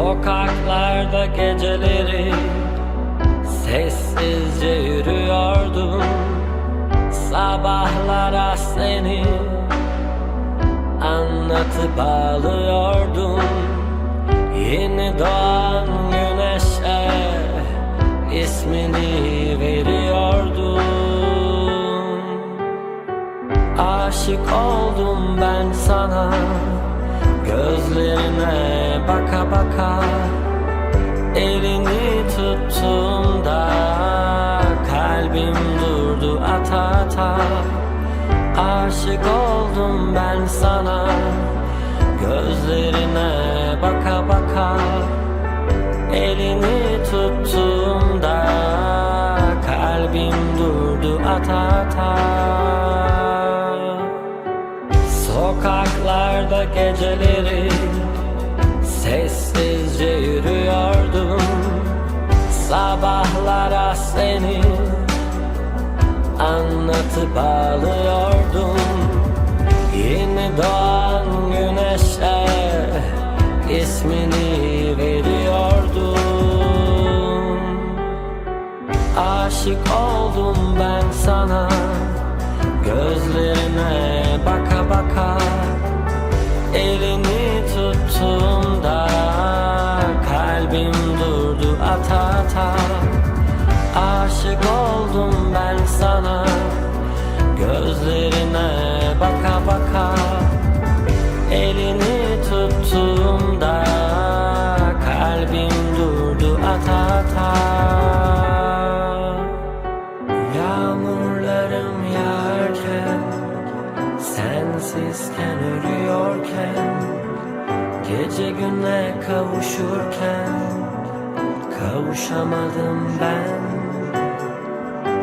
Sokaklarda geceleri Sessizce yürüyordum. Sabahlara seni Anlatıp ağlıyordum Yeni doğan güneşe ismini veriyordum. Aşık oldum ben sana Gözlerine baka baka Elini tuttuğumda Kalbim durdu ata ata. Aşık oldum ben sana Gözlerine baka baka Elini Geceleri Sessizce yürüyordum. Sabahlara seni Anlatıp ağlıyordum Yeni doğan güneşe ismini veriyordum. Aşık oldum ben sana Gözlerine baka baka oldum ben sana. Gözlerine baka baka Elini tuttuğumda Kalbim durdu ata ata. Yağmurlarım yağarken Sensizken ölüyorken Gece güne kavuşurken Kavuşamadım ben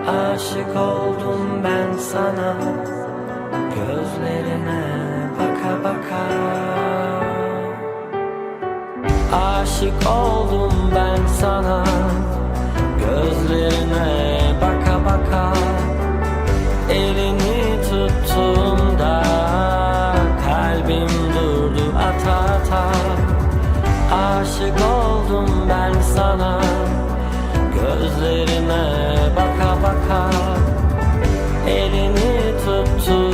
Aşık oldum ben sana. Gözlerine baka baka. Aşık oldum ben sana. Gözlerine baka baka. Elini tuttuğumda Kalbim durdu ata ata. Aşık oldum ben sana. Gözlerine baka baka Elini tuttuğumda